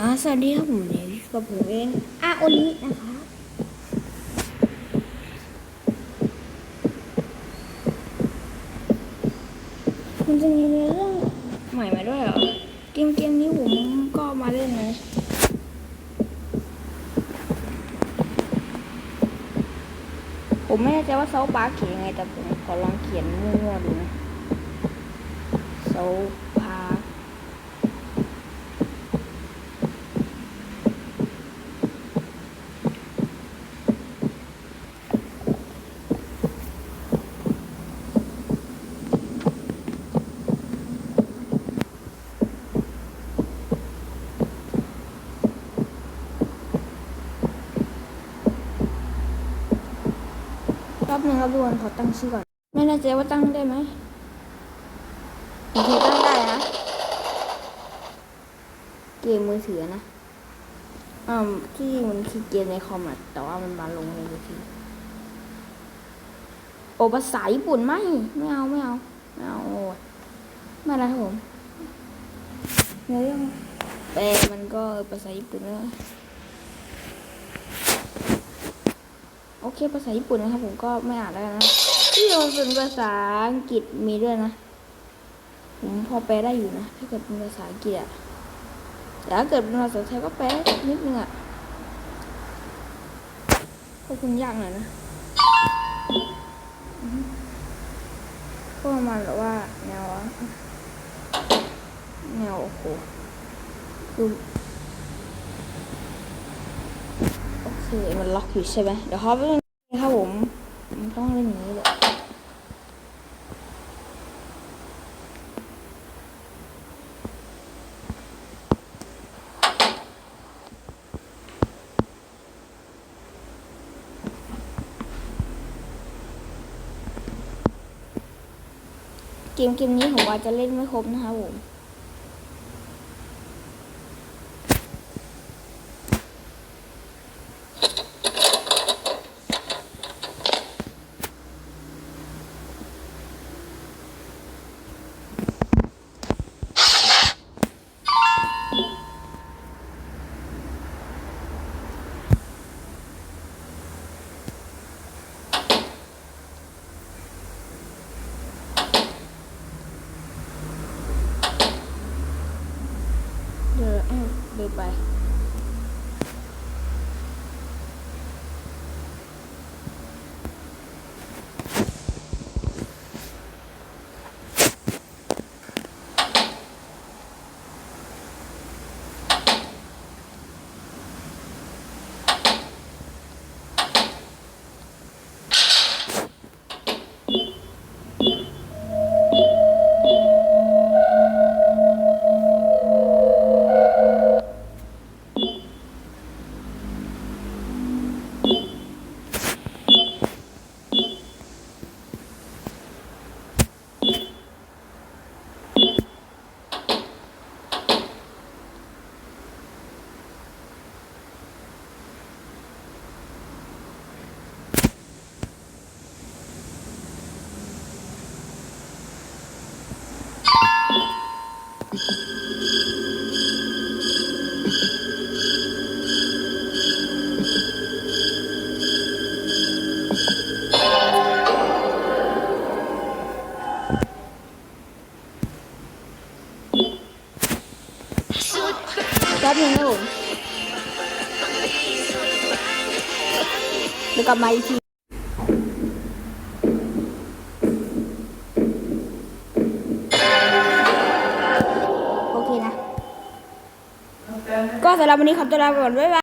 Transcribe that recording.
อ่าสวัสดีครับผมเนี่ยกับผมเองอาโอลินะคะมันจะมีเนื้อเรื่องใหม่มาด้วยเหรอ เกมเกมนี้ผมก็มาเล่นนะผมไม่แน่ใจว่าเซาปาร์คเขียนยังไงแต่ผมขอลองเขียนมั่วๆดูนะเซาปา ร์ครอบหนึ่งครับทุกคนขอตั้งชื่อก่อน ไม่แน่ใจว่าตั้งได้ไหมโอเคตั้งได้นะ เกมมือถือนะอ่าที่มันคือเกมในคอมอะแต่ว่ามันมาลงในมือถือโอภาษาญี่ปุ่นไม่ไม่เอาไม่เอาไม่เอาโอ้ยไม่ละครับผมเนื้อเรื่องแปลมันก็ภาษาญี่ปุ่นแล้ว อเคภาษาญี่ปุ่นนะครับ ผมก็ไม่อ่านแล้วนะที่มันเป็นภาษาอังกฤษมีด้วยนะ ผมพอแปลได้อยู่นะ ถ้าเกิดเป็นภาษาอังกฤษอะแต่ถ้าเกิดเป็นภาษาไทยก็แปลนิดนึงอะก็คงยากหน่อยนะก็ประมาณแบบว่าแนวอะแนวโอ้โหคือ โอมันล็อกอยู่ใช่ไหมเดี๋ยวเขาไปครับผมมันต้องเล่นอย่างนี้เลยเกมเกมนี้ผมอาจจะเล่นไม่ครบนะครับผม เดี๋ยว เอ้ นึงนะผมเดี๋ยวกลับมาอีกทีโอเคนะ ก็สำหรับวันนี้ขอตัวลาไปก่อนบ๊ายบาย